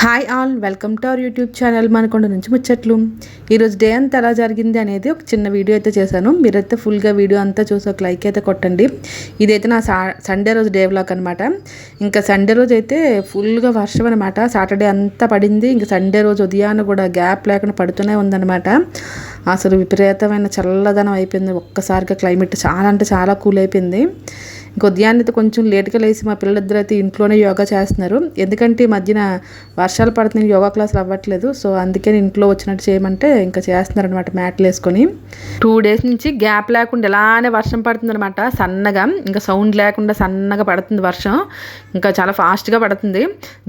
Hi all welcome to our YouTube channel Manakonda నుంచి ముచ్చట్లు. ఈరోజు డే అంతా ఎలా జరిగింది అనేది ఒక చిన్న వీడియో అయితే చేశాను. మీరైతే ఫుల్గా వీడియో అంతా చూసి ఒక లైక్ అయితే కొట్టండి. ఇదైతే నా సా సండే రోజు డే వ్లాగ్ అనమాట ఇంకా సండే రోజు అయితే ఫుల్గా వర్షం అనమాట సాటర్డే అంతా పడింది. ఇంకా సండే రోజు ఉదయాన్న కూడా గ్యాప్ లేకుండా పడుతూనే ఉందన్నమాట. అసలు విపరీతమైన చల్లదనం అయిపోయింది. ఒక్కసారిగా క్లైమేట్ చాలా అంటే చాలా కూల్ అయిపోయింది. ఇంక కొంచెం లేట్గా లేచి మా పిల్లలిద్దరు అయితే ఇంట్లోనే యోగా చేస్తున్నారు. ఎందుకంటే ఈ మధ్యన వర్షాలు పడుతున్నాయి యోగా క్లాసులు అవ్వట్లేదు. సో అందుకే ఇంట్లో వచ్చినట్టు చేయమంటే ఇంకా చేస్తున్నారు అనమాట మ్యాట్లు వేసుకొని. టూ డేస్ నుంచి గ్యాప్ లేకుండా ఇలానే వర్షం పడుతుంది అనమాట సన్నగా ఇంకా సౌండ్ లేకుండా సన్నగా పడుతుంది వర్షం. ఇంకా చాలా ఫాస్ట్గా పడుతుంది.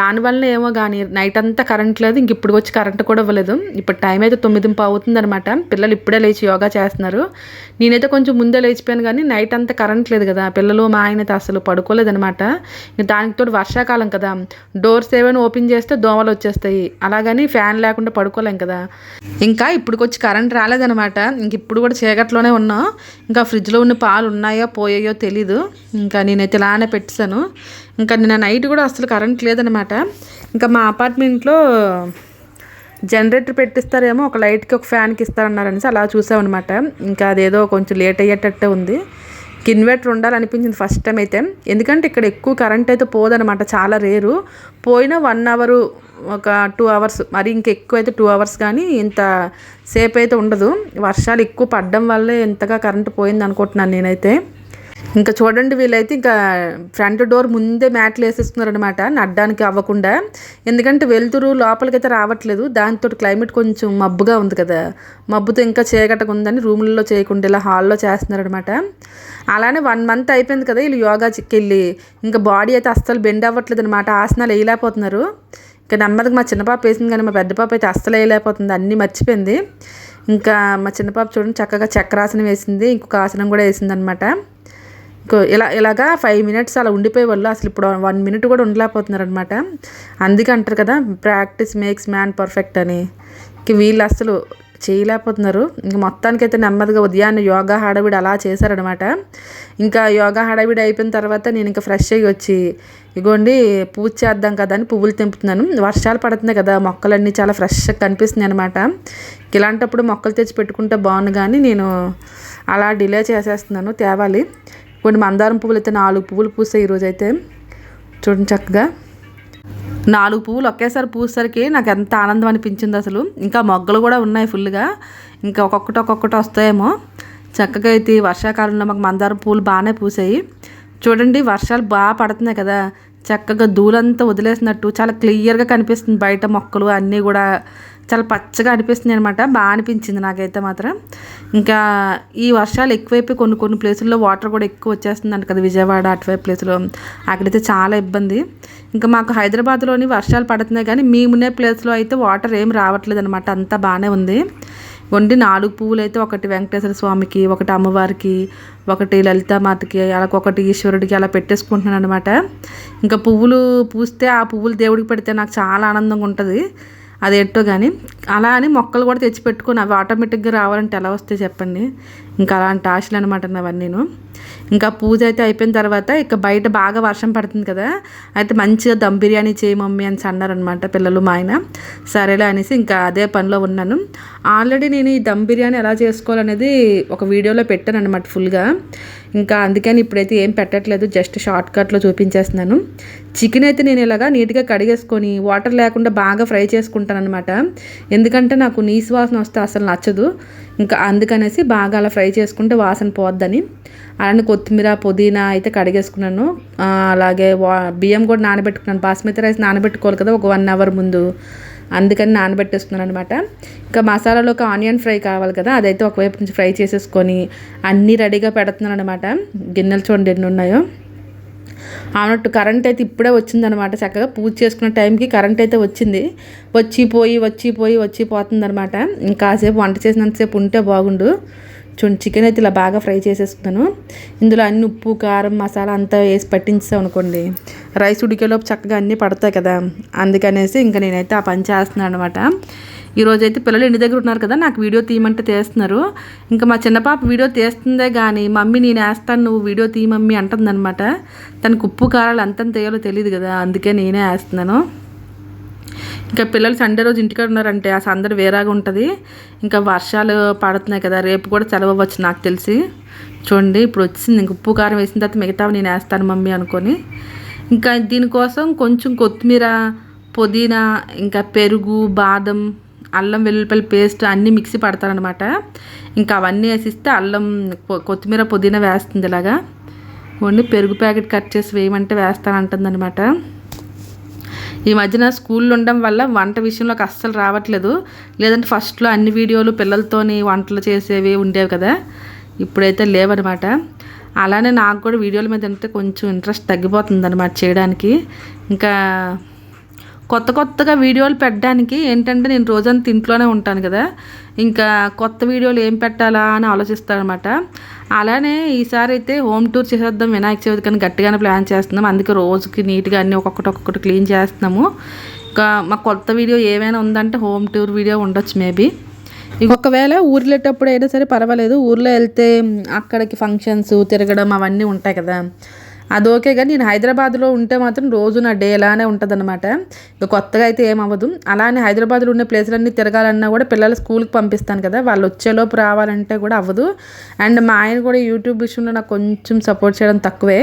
దానివల్ల ఏమో కానీ నైట్ అంతా కరెంట్ లేదు. ఇంక ఇప్పుడు వచ్చి కరెంట్ కూడా ఇవ్వలేదు. ఇప్పుడు టైం అయితే తొమ్మిది అవుతుంది అనమాట పిల్లలు ఇప్పుడే లేచి యోగా చేస్తున్నారు. నేనైతే కొంచెం ముందే లేచిపోయాను కానీ నైట్ అంతా కరెంట్ లేదు కదా. పిల్లలు మా ఆయన అయితే అసలు పడుకోలేదనమాట దానికి తోడు వర్షాకాలం కదా. డోర్స్ ఏమైనా ఓపెన్ చేస్తే దోమలు వచ్చేస్తాయి. అలాగని ఫ్యాన్ లేకుండా పడుకోలేం కదా. ఇంకా ఇప్పుడుకొచ్చి కరెంట్ రాలేదనమాట ఇంక ఇప్పుడు కూడా చీకట్లోనే ఉన్నాం. ఇంకా ఫ్రిడ్జ్లో ఉన్న పాలు ఉన్నాయో పోయాయో తెలీదు. ఇంకా నేనైతే ఇలానే పెట్టాను ఇంకా నిన్న నైట్ కూడా అసలు కరెంట్ లేదనమాట ఇంకా మా అపార్ట్మెంట్లో జనరేటర్ పెట్టిస్తారేమో ఒక లైట్కి ఒక ఫ్యాన్కి ఇస్తారన్నారనేసి అలా చూసామన్నమాట. ఇంకా అదేదో కొంచెం లేట్ అయ్యేటట్టే ఉంది. ఇన్వర్టర్ ఉండాలనిపించింది ఫస్ట్ టైం అయితే. ఎందుకంటే ఇక్కడ ఎక్కువ కరెంట్ అయితే పోదనమాట చాలా రేరు. పోయినా వన్ అవరు ఒక టూ అవర్స్ మరి ఇంకా ఎక్కువ అయితే టూ అవర్స్ కానీ ఇంత సేపు అయితే ఉండదు. వర్షాలు ఎక్కువ పడడం వల్లే ఇంతగా కరెంట్ పోయింది అనుకుంటున్నాను నేనైతే. ఇంకా చూడండి వీళ్ళైతే ఇంకా ఫ్రంట్ డోర్ ముందే మ్యాట్లు వేసేస్తున్నారు అనమాట నడ్డానికి అవ్వకుండా. ఎందుకంటే వెలుతురు లోపలికైతే రావట్లేదు. దాంతో క్లైమేట్ కొంచెం మబ్బుగా ఉంది కదా. మబ్బుతో ఇంకా చేయగట్టగా ఉందని రూముల్లో చేయకుండా ఇలా హాల్లో చేస్తున్నారనమాట అలానే వన్ మంత్ అయిపోయింది కదా వీళ్ళు యోగా వెళ్ళి ఇంకా బాడీ అయితే అస్సలు బెండ్ అవ్వట్లేదు అనమాట ఆసనాలు వేయలేకపోతున్నారు. ఇంకా నెమ్మదిగా మా చిన్న పాప వేసింది కానీ మా పెద్ద పాప అయితే అస్సలు వేయలేకపోతుంది. అన్నీ మర్చిపోయింది. ఇంకా మా చిన్న పాప చూడండి చక్కగా చక్రాసనం వేసింది. ఇంకొక ఆసనం కూడా వేసింది అనమాట ఇలా ఇలాగా ఫైవ్ మినిట్స్ అలా ఉండిపోయే వాళ్ళు అసలు ఇప్పుడు వన్ మినిట్ కూడా ఉండలేకపోతున్నారు అనమాట అందుకే అంటారు కదా ప్రాక్టీస్ మేక్స్ మ్యాన్ పర్ఫెక్ట్ అని. ఇంక వీళ్ళు అసలు చేయలేకపోతున్నారు. ఇంక మొత్తానికైతే నెమ్మదిగా ఉదయాన్నే యోగా హడావిడి అలా చేశారనమాట ఇంకా యోగా హడావిడి అయిపోయిన తర్వాత నేను ఇంకా ఫ్రెష్ అయ్యి వచ్చి ఇగోండి పూజ చేద్దాం కదా అని పువ్వులు తెంపుతున్నాను. వర్షాలు పడుతున్నాయి కదా మొక్కలన్నీ చాలా ఫ్రెష్గా కనిపిస్తున్నాయి అనమాట ఇలాంటప్పుడు మొక్కలు తెచ్చి పెట్టుకుంటే బాగుండు కానీ నేను అలా డిలే చేసేస్తున్నాను తేవాలి. కొన్ని మందారం పువ్వులు అయితే నాలుగు పువ్వులు పూసాయి ఈరోజు అయితే చూడండి చక్కగా. నాలుగు పువ్వులు ఒకేసారి పూసేసరికి నాకు ఎంత ఆనందం అనిపించింది అసలు. ఇంకా మొగ్గలు కూడా ఉన్నాయి ఫుల్గా ఇంకా ఒక్కొక్కటి ఒక్కొక్కటి వస్తాయేమో. చక్కగా అయితే వర్షాకాలంలో మాకు మందారం పువ్వులు బాగానే పూసాయి. చూడండి వర్షాలు బాగా పడుతున్నాయి కదా. చక్కగా ధూళంతా వదిలేసినట్టు చాలా క్లియర్గా కనిపిస్తుంది బయట మొక్కలు అన్నీ కూడా. చాలా పచ్చగా అనిపిస్తుంది అనమాట బాగా అనిపించింది నాకైతే మాత్రం. ఇంకా ఈ వర్షాలు ఎక్కువైపోయి కొన్ని కొన్ని ప్లేసుల్లో వాటర్ కూడా ఎక్కువ వచ్చేస్తుంది అంట కదా విజయవాడ అటువైపు ప్లేసులో. అక్కడైతే చాలా ఇబ్బంది. ఇంకా మాకు హైదరాబాద్లోని వర్షాలు పడుతున్నాయి కానీ మేమునే ప్లేస్లో అయితే వాటర్ ఏం రావట్లేదు అనమాట అంతా బాగానే ఉంది. వండి నాలుగు పువ్వులు అయితే ఒకటి వెంకటేశ్వర స్వామికి ఒకటి అమ్మవారికి ఒకటి లలితామాతకి అలా ఒకటి ఈశ్వరుడికి అలా పెట్టేసుకుంటున్నాను అనమాట ఇంకా పువ్వులు పూస్తే ఆ పువ్వులు దేవుడికి పెడితే నాకు చాలా ఆనందంగా ఉంటుంది. అదేంటో కానీ అలా అని మొక్కలు కూడా తెచ్చి పెట్టుకుని అవి ఆటోమేటిక్గా రావాలంటే ఎలా వస్తాయి చెప్పండి? ఇంకా అలాంటి ఆశలు అనమాట అవన్నీను ఇంకా పూజ అయితే అయిపోయిన తర్వాత ఇక బయట బాగా వర్షం పడుతుంది కదా అయితే మంచిగా దమ్ బిర్యానీ చేయి మమ్మీ అని అన్నారనమాట పిల్లలు మా ఆయన. సరేలే అనేసి ఇంకా అదే పనిలో ఉన్నాను. ఆల్రెడీ నేను ఈ దమ్ బిర్యానీ ఎలా చేసుకోవాలనేది ఒక వీడియోలో పెట్టాను అనమాట ఫుల్గా. ఇంకా అందుకని ఇప్పుడైతే ఏం పెట్టట్లేదు జస్ట్ షార్ట్ కట్లో చూపించేస్తున్నాను. చికెన్ అయితే నేను ఇలాగా నీట్గా కడిగేసుకొని వాటర్ లేకుండా బాగా ఫ్రై చేసుకుంటాను అనమాట ఎందుకంటే నాకు నీసు వాసన వస్తే అసలు నచ్చదు. ఇంకా అందుకనేసి బాగా అలా ఫ్రై చేసుకుంటే వాసన పోద్దని. అలానే కొత్తిమీర పుదీనా అయితే కడిగేసుకున్నాను. అలాగే వా బియ్యం కూడా నానబెట్టుకున్నాను. బాస్మతి రైస్ నానబెట్టుకోవాలి కదా ఒక వన్ అవర్ ముందు. అందుకని నానబెట్టేస్తున్నాను అనమాట ఇంకా మసాలాలోకి ఆనియన్ ఫ్రై కావాలి కదా అదైతే ఒకవైపు నుంచి ఫ్రై చేసేసుకొని అన్నీ రెడీగా పెడుతున్నాను అనమాట గిన్నెలు చూడండి ఎన్ని ఉన్నాయో. అన్నట్టు కరెంట్ అయితే ఇప్పుడే వచ్చిందనమాట. చక్కగా పూజ చేసుకున్న టైంకి కరెంట్ అయితే వచ్చింది. వచ్చిపోయి వచ్చిపోయి వచ్చి అనమాట ఇంకాసేపు వంట చేసినంతసేపు ఉంటే బాగుండు. చూడండి చికెన్ అయితే ఇలా బాగా ఫ్రై చేసేసుకున్నాను. ఇందులో అన్ని ఉప్పు కారం మసాలా అంతా వేసి పట్టించాం అనుకోండి. రైస్ ఉడికేలోపు చక్కగా అన్నీ పడతాయి కదా. అందుకనేసి ఇంకా నేనైతే ఆ పని చేస్తున్నాను అనమాట ఈరోజు అయితే పిల్లలు ఇంటి దగ్గర ఉన్నారు కదా నాకు వీడియో తీయమంటే తీస్తున్నారు. ఇంకా మా చిన్న పాప వీడియో తీస్తుందే కానీ మమ్మీ నేను వేస్తాను నువ్వు వీడియో తీ మమ్మీ అంటుందన్నమాట. తనకు ఉప్పు కారాలు అంతంత తీయాలో తెలియదు కదా అందుకే నేనే వేస్తున్నాను. ఇంకా పిల్లలు సండే రోజు ఇంటికాడ ఉన్నారంటే ఆ సందడి వేరేగా ఉంటుంది. ఇంకా వర్షాలు పడుతున్నాయి కదా రేపు కూడా చదవచ్చు నాకు తెలిసి. చూడండి ఇప్పుడు వచ్చింది. ఇంక ఉప్పు కారం వేసిన తర్వాత మిగతావి నేను వేస్తాను మమ్మీ అనుకొని. ఇంకా దీనికోసం కొంచెం కొత్తిమీర పుదీనా ఇంకా పెరుగు బాదం అల్లం వెల్లుల్లిపల్లి పేస్ట్ అన్నీ మిక్సీ పడతారనమాట ఇంకా అవన్నీ వేసిస్తే అల్లం కొ- కొత్తిమీర పుదీనా వేస్తుంది ఇలాగా. ఓన్లీ పెరుగు ప్యాకెట్ కట్ చేసి వేయమంటే వేస్తానంటుందన్నమాట. ఈ మధ్యన స్కూల్లో ఉండడం వల్ల వంట విషయంలోకి అస్సలు రావట్లేదు. లేదంటే ఫస్ట్లో అన్ని వీడియోలు పిల్లలతోని వంటలు చేసేవి ఉండేవి కదా. ఇప్పుడైతే లేవనమాట అలానే నాకు కూడా వీడియోల మీద అంటే కొంచెం ఇంట్రెస్ట్ తగ్గిపోతుంది అనమాట చేయడానికి. ఇంకా కొత్త కొత్తగా వీడియోలు పెట్టడానికి ఏంటంటే నేను రోజంతా ఇంట్లోనే ఉంటాను కదా. ఇంకా కొత్త వీడియోలు ఏం పెట్టాలా అని ఆలోచిస్తానమాట అలానే ఈసారి అయితే హోమ్ టూర్ చేసేద్దాం వినాయక చవితి కానీ గట్టిగానే ప్లాన్ చేస్తున్నాం. అందుకే రోజుకి నీట్గా అన్ని ఒక్కొక్కటి ఒక్కొక్కటి క్లీన్ చేస్తున్నాము. ఇంకా మా కొత్త వీడియో ఏమైనా ఉందంటే హోమ్ టూర్ వీడియో ఉండొచ్చు మేబీ. ఒకవేళ ఊరు వెళ్ళేటప్పుడు అయినా సరే పర్వాలేదు. ఊర్లో వెళ్తే అక్కడికి ఫంక్షన్స్ తిరగడం అవన్నీ ఉంటాయి కదా. అది ఓకే కానీ నేను హైదరాబాద్లో ఉంటే మాత్రం రోజు నా డే ఇలానే ఉంటుంది అనమాట ఇక కొత్తగా అయితే ఏం అవ్వదు. అలానే హైదరాబాద్లో ఉండే ప్లేసులన్నీ తిరగాలన్నా కూడా పిల్లలు స్కూల్కి పంపిస్తాను కదా. వాళ్ళు వచ్చేలోపు రావాలంటే కూడా అవ్వదు. అండ్ మా ఆయన కూడా యూట్యూబ్ విషయంలో నాకు కొంచెం సపోర్ట్ చేయడం తక్కువే.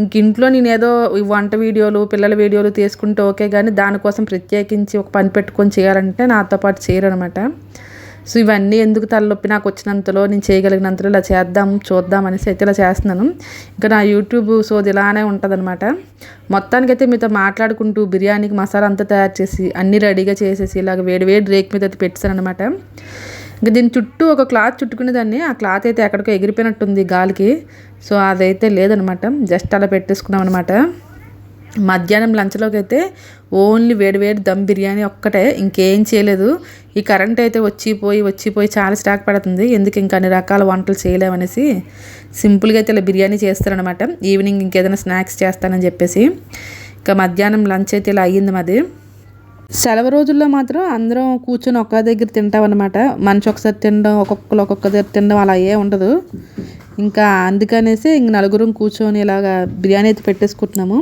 ఇంక ఇంట్లో నేను ఏదో ఈ వంట వీడియోలు పిల్లల వీడియోలు తీసుకుంటే ఓకే కానీ దానికోసం ప్రత్యేకించి ఒక పని పెట్టుకొని చేయాలంటే నాతో పాటు చేయరు అనమాట సో ఇవన్నీ ఎందుకు తలనొప్పి నాకు వచ్చినంతలో నేను చేయగలిగినంతలో ఇలా చేద్దాం చూద్దాం అనేసి అయితే ఇలా చేస్తున్నాను. ఇంకా నా యూట్యూబ్ సోది ఇలానే ఉంటుందన్నమాట. మొత్తానికైతే మీతో మాట్లాడుకుంటూ బిర్యానీకి మసాలా అంతా తయారు చేసి అన్నీ రెడీగా చేసేసి ఇలాగ వేడి వేడి రేక్ మీద అయితే పెట్టాను అనమాట ఇంకా దీని చుట్టూ ఒక క్లాత్ చుట్టుకునేదాన్ని ఆ క్లాత్ అయితే ఎక్కడికో ఎగిరిపోయినట్టుంది గాలికి. సో అదైతే లేదనమాట జస్ట్ అలా పెట్టేసుకున్నాం అనమాట మధ్యాహ్నం లంచ్లోకి అయితే ఓన్లీ వేడివేడి దమ్ బిర్యానీ ఒక్కటే ఇంకేం చేయలేదు. ఈ కరెంట్ అయితే వచ్చిపోయి వచ్చిపోయి చాలా స్టాక్ పడుతుంది. ఎందుకు ఇంకా అన్ని రకాల వంటలు చేయలేమనేసి సింపుల్గా అయితే ఇలా బిర్యానీ చేస్తారనమాట ఈవినింగ్ ఇంకేదైనా స్నాక్స్ చేస్తానని చెప్పేసి. ఇంకా మధ్యాహ్నం లంచ్ అయితే ఇలా అయ్యింది మాది. సెలవు రోజుల్లో మాత్రం అందరం కూర్చొని ఒక్క దగ్గర తింటాం అనమాట మనిషి ఒకసారి తినడం ఒక్కొక్కరు ఒక్కొక్క దగ్గర తినడం అలా ఏ ఉండదు. ఇంకా అందుకనేసి ఇంక నలుగురం కూర్చొని ఇలాగా బిర్యానీ అయితే పెట్టేసుకుంటున్నాము.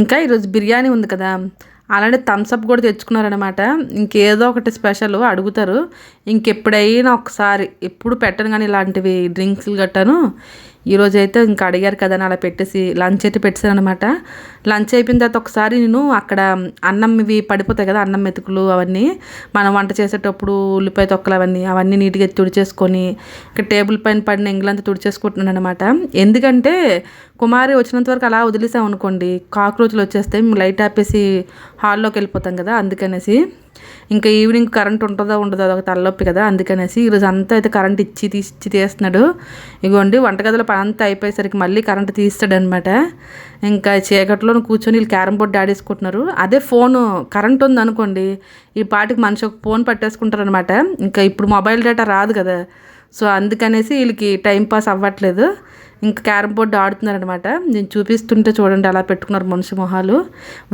ఇంకా ఈరోజు బిర్యానీ ఉంది కదా. అలానే థమ్స్అప్ కూడా తెచ్చుకున్నారనమాట ఇంకేదో ఒకటి స్పెషల్ అడుగుతారు. ఇంకెప్పుడైనా ఒకసారి ఎప్పుడు పెట్టను కానీ ఇలాంటివి డ్రింక్స్లు గట్టాను. ఈరోజు అయితే ఇంకా అడిగారు కదా అని అలా పెట్టేసి లంచ్ అయితే పెట్టాను అనమాట లంచ్ అయిపోయిన తర్వాత ఒకసారి నేను అక్కడ అన్నం ఇవి పడిపోతాయి కదా అన్నం మెతుకులు అవన్నీ మనం వంట చేసేటప్పుడు ఉల్లిపాయ తొక్కలు అవన్నీ అవన్నీ నీట్గా తుడిచేసుకొని ఇక్కడ టేబుల్ పైన పడిన ఎంగిలంతా తుడిచేసుకుంటున్నాను అనమాట ఎందుకంటే కుమారి వచ్చినంత వరకు అలా వదిలేసాం అనుకోండి కాక్రోచ్లు వచ్చేస్తే మేము లైట్ ఆపేసి హాల్లోకి వెళ్ళిపోతాం కదా అందుకనేసి. ఇంకా ఈవినింగ్ కరెంట్ ఉంటుందో ఉండదో అదొక తలనొప్పి కదా అందుకనేసి ఈరోజు అంతా అయితే కరెంట్ ఇచ్చి తీసి తీస్తున్నాడు. ఇగోండి వంటగదిలో పని అంతా అయిపోయేసరికి మళ్ళీ కరెంట్ తీస్తాడనమాట ఇంకా చీకట్లో కూర్చొని వీళ్ళు క్యారమ్ బోర్డు ఆడేసుకుంటున్నారు అదే ఫోను కరెంట్ ఉంది అనుకోండి ఈ పాటికి మనిషి ఒక ఫోన్ పట్టేసుకుంటారనమాట ఇంకా ఇప్పుడు మొబైల్ డేటా రాదు కదా సో అందుకనేసి వీళ్ళకి టైం పాస్ అవ్వట్లేదు. ఇంకా క్యారమ్ బోర్డు ఆడుతున్నారనమాట నేను చూపిస్తుంటే చూడండి అలా పెట్టుకున్నారు మనిషి మొహాలు.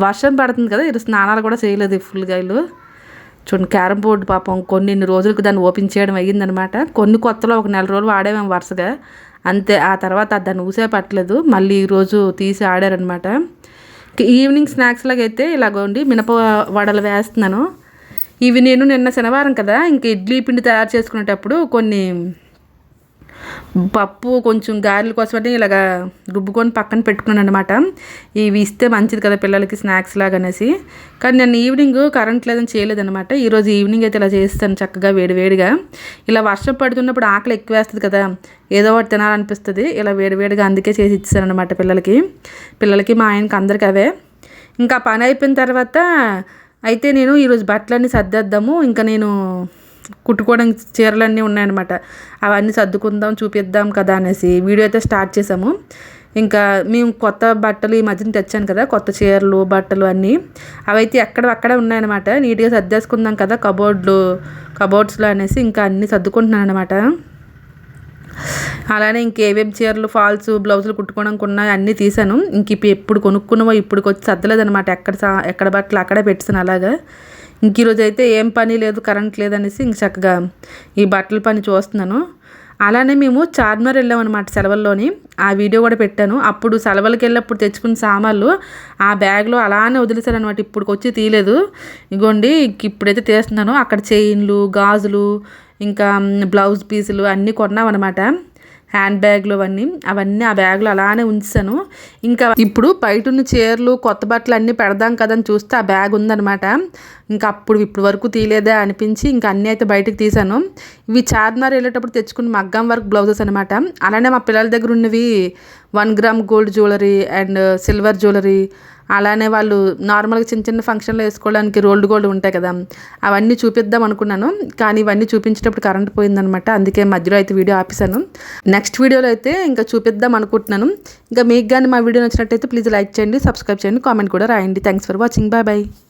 వర్షం పడుతుంది కదా ఇది స్నానాలు కూడా చేయలేదు ఫుల్గా వీళ్ళు. చూడండి క్యారమ్ బోర్డు పాపం కొన్ని రోజులకు దాన్ని ఓపెన్ చేయడం అయ్యిందనమాట కొన్ని కొత్తలో ఒక నెల రోజులు ఆడేమేము వరుసగా. అంతే ఆ తర్వాత దాన్ని ఊసే పట్టలేదు. మళ్ళీ ఈరోజు తీసి ఆడారనమాట ఈవినింగ్ స్నాక్స్ లాగా అయితే ఇలాగోండి మినప వడలు వేస్తున్నాను. ఇవి నేను నిన్న శనివారం కదా ఇంక ఇడ్లీ పిండి తయారు చేసుకునేటప్పుడు కొన్ని పప్పు కొంచెం గారెల కోసమని ఇలాగా రుబ్బుకొని పక్కన పెట్టుకున్నాను అనమాట ఇవి ఇస్తే మంచిది కదా పిల్లలకి స్నాక్స్ లాగా అనేసి కానీ నేను ఈవినింగ్ కరెంట్ లేదని చేయలేదనమాట ఈరోజు ఈవినింగ్ అయితే ఇలా చేస్తాను చక్కగా వేడివేడిగా ఇలా వర్షం పడుతున్నప్పుడు ఆకలి ఎక్కువ వేస్తుంది కదా ఏదో ఒకటి తినాలనిపిస్తుంది. ఇలా వేడివేడిగా అందుకే చేసి ఇచ్చాను అనమాట పిల్లలకి. పిల్లలకి మా ఆయనకి అందరికి అవే. ఇంకా పని అయిపోయిన తర్వాత అయితే నేను ఈరోజు బట్టలన్నీ సర్దేద్దాము. ఇంకా నేను కుట్టుకోవడానికి చీరలన్నీ ఉన్నాయన్నమాట. అవన్నీ సర్దుకుందాం చూపిద్దాం కదా అనేసి వీడియో అయితే స్టార్ట్ చేసాము. ఇంకా మేము కొత్త బట్టలు ఈ మధ్యన తెచ్చాను కదా కొత్త చీరలు బట్టలు అన్నీ. అవైతే ఎక్కడ అక్కడే ఉన్నాయన్నమాట. నీట్గా సర్దేసుకుందాం కదా కబోర్డ్లు కబోర్డ్స్లో అనేసి ఇంకా అన్నీ సర్దుకుంటున్నాను అనమాట అలానే ఇంకేవేం చీరలు ఫాల్స్ బ్లౌజులు కుట్టుకోవడానికి ఉన్నాయి అన్నీ తీసాను. ఇంక ఇప్పుడు ఎప్పుడు కొనుక్కున్నావో ఇప్పుడు వచ్చి సర్దలేదనమాట ఎక్కడ సా ఎక్కడ బట్టలు అక్కడే పెట్టాను అలాగా. ఇంక ఈరోజు అయితే ఏం పని లేదు కరెంట్ లేదనేసి ఇంక చక్కగా ఈ బట్టల పని చూస్తున్నాను. అలానే మేము చార్మినార్ వెళ్ళాం అనమాట సెలవుల్లోని. ఆ వీడియో కూడా పెట్టాను. అప్పుడు సెలవులకి వెళ్ళినప్పుడు తెచ్చుకున్న సామాన్లు ఆ బ్యాగ్లో అలానే వదిలేశారనమాట అనమాట ఇప్పుడు వచ్చి తీయలేదు. ఇగోండి ఇప్పుడైతే తీస్తున్నాను. అక్కడ చైన్లు గాజులు ఇంకా బ్లౌజ్ పీసులు అన్నీ కొన్నాం అనమాట హ్యాండ్ బ్యాగ్లు అవన్నీ అవన్నీ ఆ బ్యాగ్లు అలానే ఉంచాను. ఇంకా ఇప్పుడు బయట ఉన్న చీరలు కొత్త బట్టలు అన్నీ పెడదాం కదా అని చూస్తే ఆ బ్యాగ్ ఉందనమాట ఇంకా అప్పుడు ఇప్పుడు వరకు తీయలేదా అనిపించి ఇంకా అన్నీ అయితే బయటకు తీశాను. ఇవి చార్మినార్ వెళ్ళేటప్పుడు తెచ్చుకున్న మగ్గం వర్క్ బ్లౌజెస్ అనమాట అలానే మా పిల్లల దగ్గర ఉన్నవి one gram gold jewellery and silver jewellery అలానే వాళ్ళు నార్మల్గా చిన్న చిన్న ఫంక్షన్లో వేసుకోవడానికి రోల్డ్ గోల్డ్ ఉంటాయి కదా. అవన్నీ చూపిద్దాం అనుకున్నాను. కానీ ఇవన్నీ చూపించేటప్పుడు కరెంట్ పోయిందనమాట అందుకే మధ్యలో అయితే వీడియో ఆపేశాను. నెక్స్ట్ వీడియోలో అయితే ఇంకా చూపిద్దాం అనుకుంటున్నాను. ఇంకా మీకు కానీ మా వీడియో నచ్చినట్టయితే ప్లీజ్ లైక్ చేయండి సబ్స్క్రైబ్ చేయండి కామెంట్ కూడా రాయండి. Thanks for watching bye bye